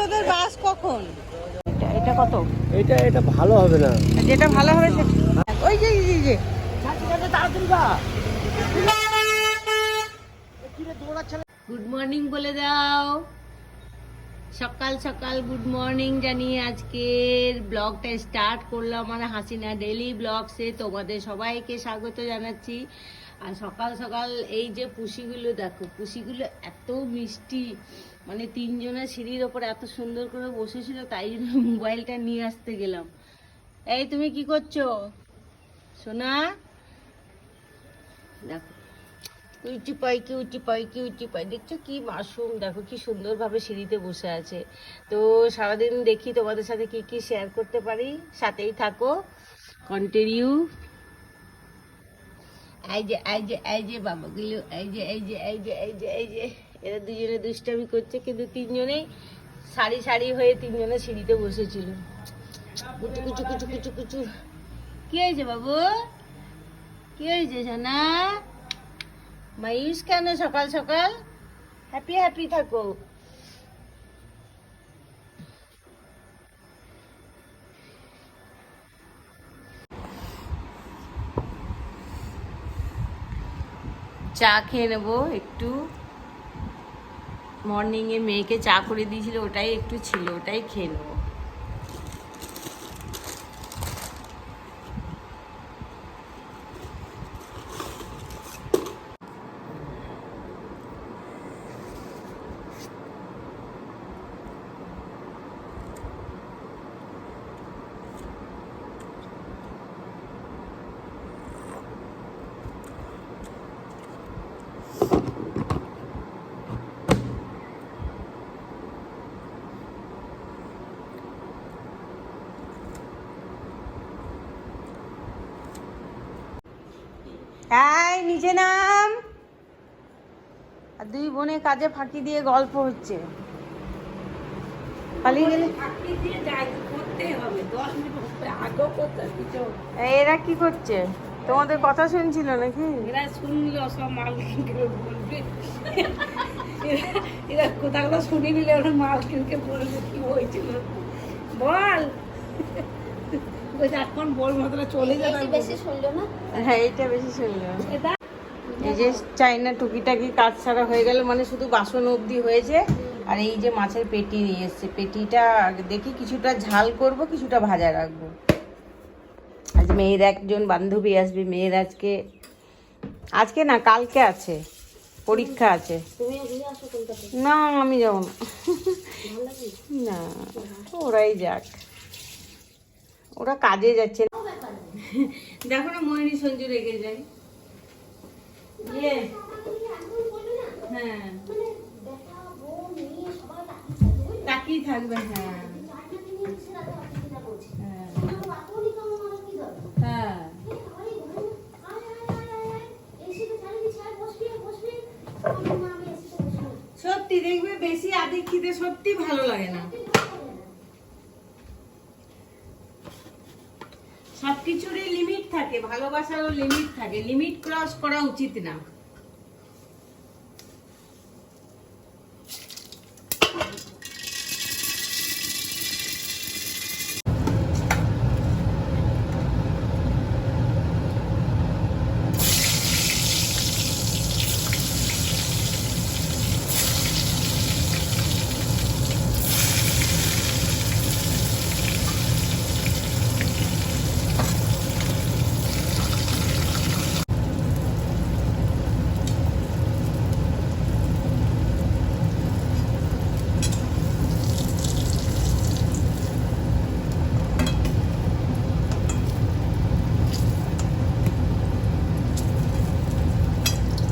তোদের বাস কখন? এটা কত? এটা এটা ভালো হবে না। যেটা ভালো হবে ওই যে এই যে, যে। গুড মর্নিং বলে দাও। সকাল সকাল গুড মর্নিং জানিয়ে আজকের ব্লগটা স্টার্ট করলাম। মানে হাসিনা ডেলি ব্লগসে তোমাদের সবাইকে স্বাগত জানাচ্ছি। আর সকাল সকাল এই যে পুষিগুলো দেখো, পুষিগুলো এত মিষ্টি। মানে তিনজনের সিঁড়ির ওপর এত সুন্দর করে বসেছিল, তাই জন্য মোবাইলটা নিয়ে আসতে গেলাম। এই তুমি কি করছ? সোনা? দেখো, উঁচু পাই কি উঁচু পাই কি উঁচু পাই দেখছ কি মাশরুম? দেখো কি সুন্দরভাবে সিঁড়িতে বসে আছে। তো সারাদিন দেখি তোমাদের সাথে কি কি শেয়ার করতে পারি। সাথেই থাকো। কন্টিনিউ এই যে এই যে এই যে বাবাগুলো এই যে এই যে এই যে এই যে এই যে এরা দুজনে দুষ্টামি করছে, কিন্তু তিনজনেই সারি সারি হয়ে তিনজনে সিঁড়িতে বসেছিল। কুচু কুচু কুচু কুচু কুচু। কি হয়েছে বাবু? কি হয়েছে সোনা মায়ুস কেন সকাল সকাল? হ্যাপি হ্যাপি থাকো। চা খেয়ে নেব একটু। মর্নিংয়ে মেয়েকে চা করে দিয়েছিল, ওটাই একটু ছিল, ওটাই খেয়ে নেব এই নিচে নাম। আর দুই বোনে কাজে ফাঁকি দিয়ে গল্প হচ্ছে। পালিয়ে গেলে এই, এরা কি করছে? তোমাদের কথা শুনছিল নাকি? এরা শুনলো সব মালকিনকে বলবে। এরা কোথাও শুনে নিলে ওরা মালকিনকে বলবে কি হয়েছিল? বল। এখন বল মতটা চলে যাবে হ্যাঁ এইটা বেশি শুনলো। এটা এই যে চাইনা টুকিটাকি কাজ ছাড়া হয়ে গেল মানে শুধু বাসন অবধি হয়েছে। আর এই যে মাছের পেটি নিয়ে এসছে। পেটিটা দেখি কিছুটা ঝাল করব কিছুটা ভাজা রাখব। আজ মেয়ের একজন বান্ধবী আসবে মেয়ের আজকে আজকে না কালকে আছে পরীক্ষা আছে। না আমি যাব না। না ওরাই যাক। ওরা কাজে যাচ্ছে দেখো না মোহিনী সঞ্জু রেগে যায়। ইয়ে। হ্যাঁ। তাকিয়ে থাকবে হ্যাঁ। হ্যাঁ। সত্যি দেখবে বেশি আদিক খিদে সত্যি ভালো লাগে না সবকিছুরই লিমিট থাকে ভালোবাসারও লিমিট থাকে। লিমিট ক্রস করা উচিত না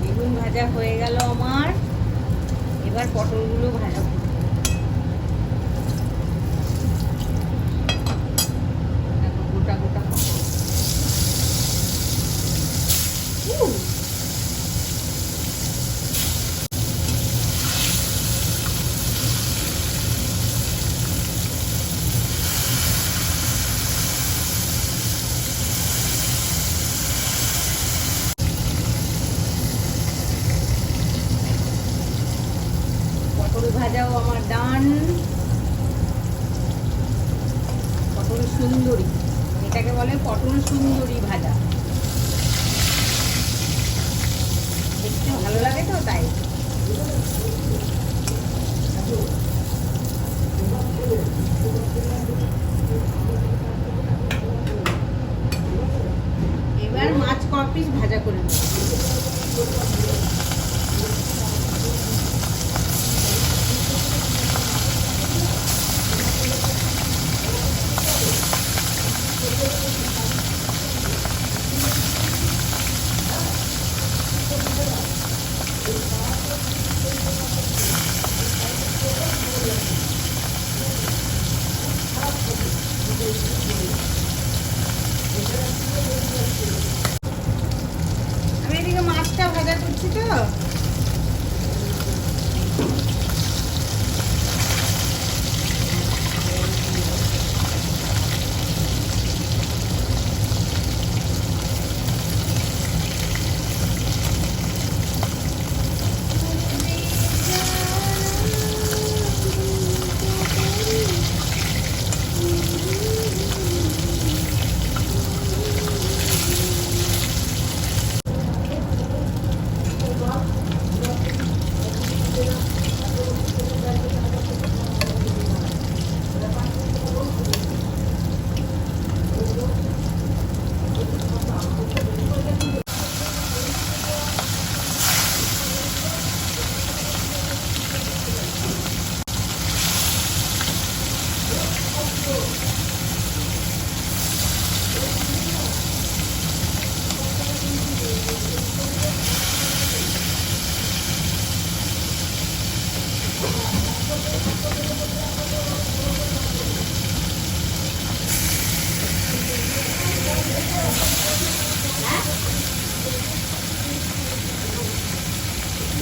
বেগুন ভাজা হয়ে গেল আমার। এবার পটলগুলো ভাজা করব। দেখো, গোটা গোটা পটল। উহ, পটল ভাজাও আমার ডান। পটল সুন্দরী। এটাকে বলে পটল সুন্দরী ভাজা। দেখতে ভালো লাগে তো তাই। এবার মাছ ক পিস ভাজা করে নেব।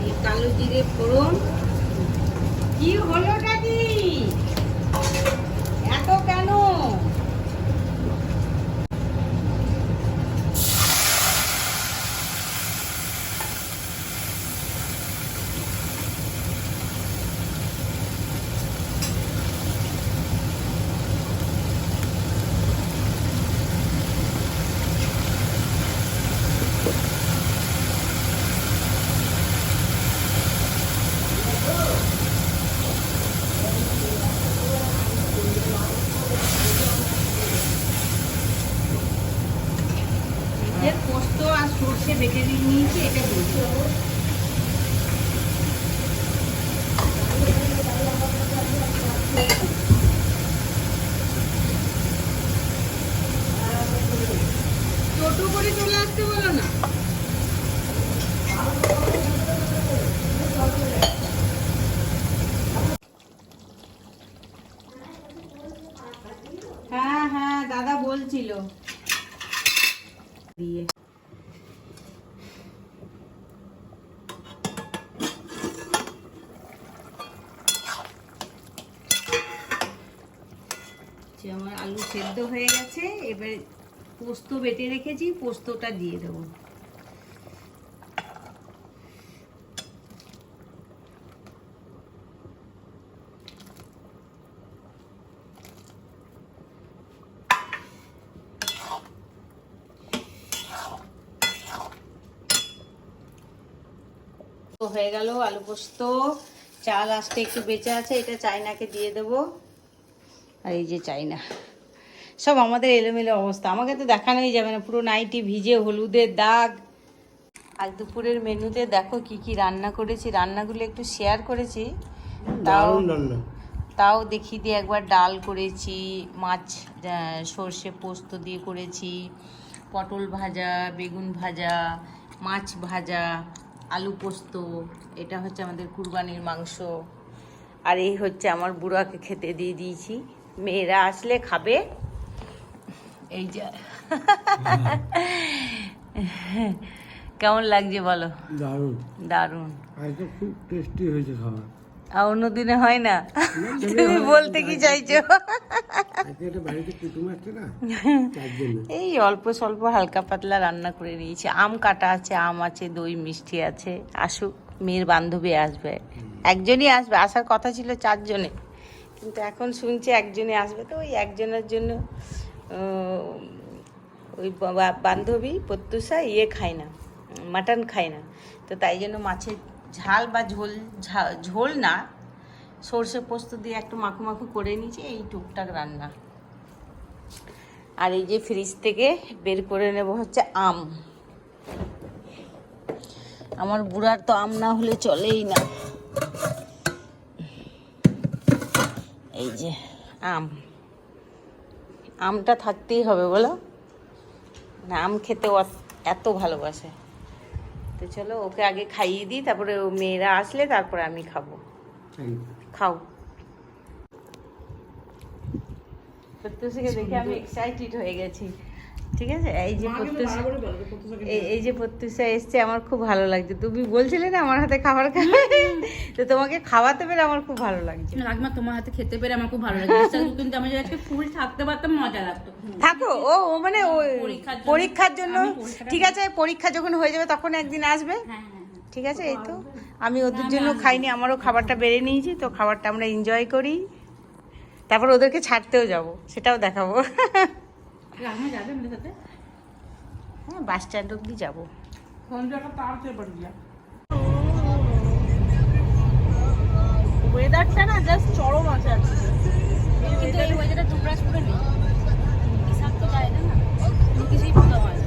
এই কালো জিরে ফোড়ন কি হলোটা কি এত কেন যে পোস্ত আর সর্ষে বেটে দিয়ে নিয়েছি এটা দিয়ে দেবো। টোটো করে চলে আসতে বলো না হ্যাঁ হ্যাঁ দাদা বলছিল দিয়ে আমার আলু সেদ্ধ হয়ে গেছে, এবার পোস্ত বেটে রেখেছি, পোস্তটা দিয়ে দেবো। হয়ে গেল আলু পোস্ত, চাল আসতে একটু বেঁচে আছে, এটা চাইনাকে দিয়ে দেবো। আর এই যে চাই না সব আমাদের এলোমেলো অবস্থা। আমাকে তো দেখানোই যাবে না। পুরো নাইটি ভিজে হলুদের দাগ। আজ দুপুরের মেনুতে দেখো কি কি রান্না করেছি। রান্নাগুলো একটু শেয়ার করেছি। তাও তাও দেখি দিয়ে একবার ডাল করেছি মাছ সর্ষে পোস্ত দিয়ে করেছি পটল ভাজা বেগুন ভাজা মাছ ভাজা আলু পোস্ত। এটা হচ্ছে আমাদের কুরবানির মাংস। আর এই হচ্ছে আমার বুড়াকে খেতে দিয়ে দিয়েছি। মেয়েরা আসলে খাবে। এই যে। কেমন লাগছে বলো? দারুণ। দারুণ। আজ তো খুব টেস্টি হয়েছে খাবার। আর অন্যদিনে হয় না? তুমি বলতে কি চাইছো? আজকে এই অল্প স্বল্প হালকা পাতলা রান্না করে নিয়েছি। আম কাটা আছে আম আছে দই মিষ্টি আছে। আসুক মেয়ের বান্ধবী আসবে। একজনই আসবে। আসার কথা ছিল চারজনে। কিন্তু এখন শুনছি একজনে আসবে, তো ওই একজনের জন্য ওই বান্ধবী প্রত্যুষা ইয়ে খায় না, মাটন খায় না। তো তাই জন্য মাছের ঝাল বা ঝোল ঝোল না, সর্ষে পোস্ত দিয়ে একটু মাখু মাখু করে নিয়েছি, এই টুকটাক রান্না। আর এই যে ফ্রিজ থেকে বের করে নেব হচ্ছে আম। আমার বুড়ার তো আম না হলে চলেই না। এই যে আম। আমটা থাকতেই হবে বলো। না আম খেতে এত ভালোবাসে। তো চলো ওকে আগে খাইয়ে দিই তারপরে ও মেয়েরা আসলে তারপরে আমি খাব। খাও। সত্যি দেখে আমি এক্সাইটেড হয়ে গেছি। ঠিক আছে? এই যে প্রত্যুষ এই এই যে প্রত্যুষা এসছে আমার খুব ভালো লাগছে। তুমি বলছিলে না আমার হাতে খাবার খাবে? তো তোমাকে খাওয়াতে পেরে আমার খুব ভালো লাগছে। রাজমা তোমার হাতে খেতে পেরে আমার খুব ভালো লাগছে। কিন্তু আমি আজকে ফুল থাকতে পারতাম মজা লাগতো। থাকো ও ও মানে ও পরীক্ষার জন্য- ঠিক আছে পরীক্ষা যখন হয়ে যাবে তখন একদিন আসবে। হ্যাঁ হ্যাঁ হ্যাঁ। ঠিক আছে এই তো। আমি ওদের জন্য খাইনি আমারও খাবারটা বেড়ে নিয়েছি তো খাবারটা আমরা এনজয় করি। তারপর ওদেরকে ছাড়তেও যাব সেটাও দেখাবো। রাজমা যাবে আমাদের সাথে? হ্যাঁ বাস স্ট্যান্ড অব্দি যাব। ওয়েদারটা না জাস্ট চরম আছে কিন্তু এই ওয়েদারটা দুবরাজপুরে নেই। বিশাল তো যায় না। কিছুই ভালো হয়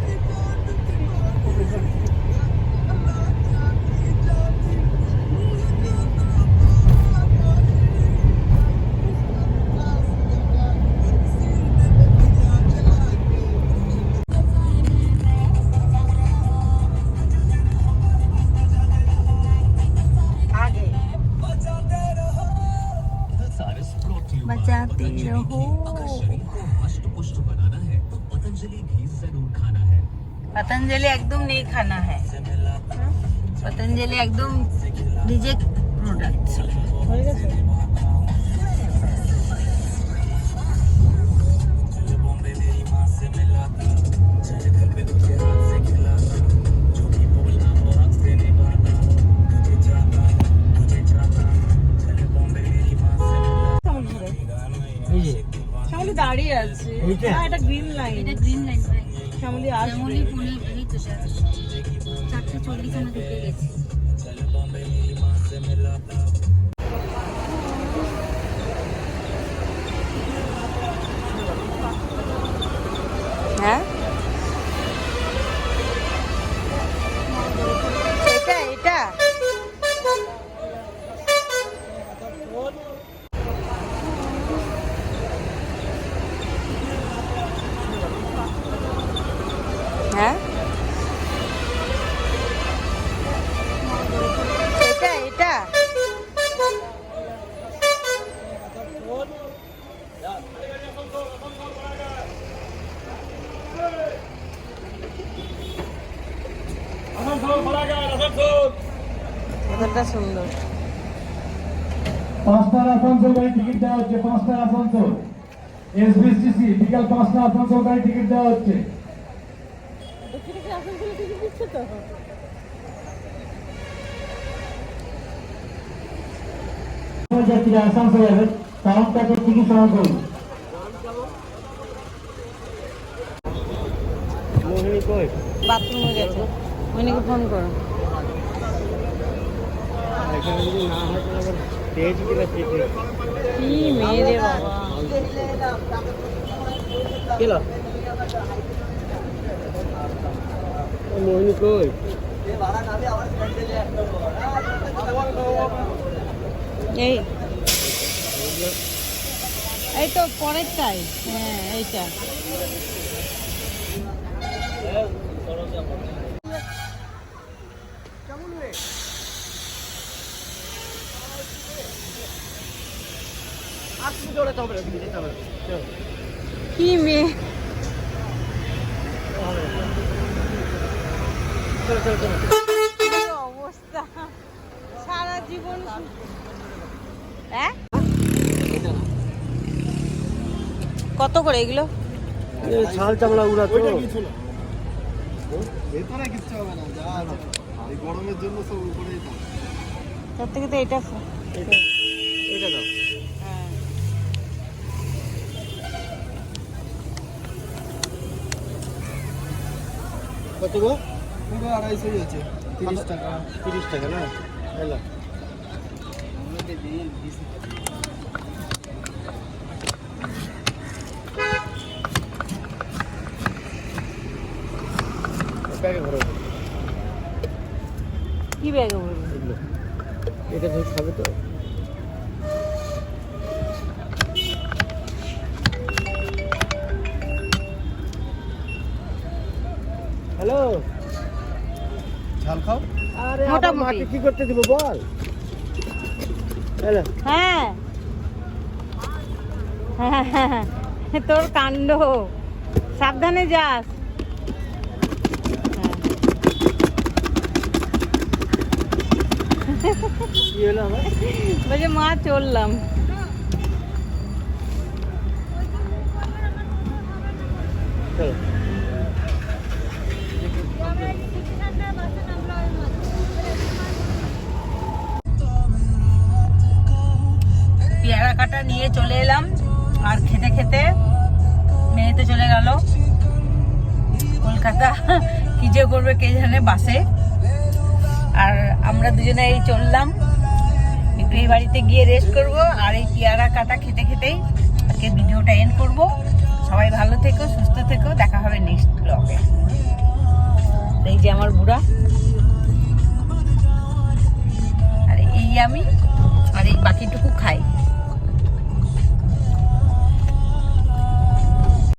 पतंजलि एकदम नहीं खाना है पतंजलि एकदम रिजेक्ट प्रोडक्ट এই যে শ্যামলি দাঁড়িয়ে আছে এইটা? হ্যাঁ, এটা গ্রিন লাইন এটা গ্রিন লাইন শ্যামলি যেমনই পনির এই তো চারটে চল্লিশ আমরা ঢুকে পাঁচটার আসানসোল গাড়ি টিকিট দেওয়া হচ্ছে পাঁচটার আসানসোল এসবিএসটিসি বিকাল পাঁচটা আসানসোল গাড়ি টিকিট দেওয়া হচ্ছে। যাত্রীরা আসানসোল যাবেন কাউন্টারে টিকিট সংগ্রহ করুন। মোহিনী কই বাথরুমে গেছে। মনিকে ফোন করো। এখানে যদি না হয় কি মেয়ে রে বাবা কেলা মোহিনী কই? এই। এই তো পরেরটাই। হ্যাঁ এইটা। কি মেয়ে? কি অবস্থা? সারা জীবন হ্যাঁ? কত করে এগুলো? ছাল চামড়া উড়া তো তার থেকে তো এটা এটা দাও হ্যাঁ কত গো? পুরো আড়াইশোই আছে তিরিশ টাকা। তিরিশ টাকা না? হ্যালো। কি ব্যাগে করতে দিব বল। হ্যাঁ। হ্যাঁ। তোর কাণ্ড। সাবধানে যাস। বলছে মা চললাম। চলো। খেতে। মেয়ে তো চলে গেল। কলকাতা। কি যে করবে কে জানে বাসে। আর আমরা দুজনে এই চললাম। একটু এই বাড়িতে গিয়ে রেস্ট করব আর এই পেয়ারা কাটা খেতে খেতেই আজকে ভিডিওটা এন্ড করব। সবাই ভালো থেকো, সুস্থ থেকো। দেখা হবে নেক্সট ব্লগে এই যে আমার বুড়া। আর এই আমি, আর এই বাকিটুকু খাই।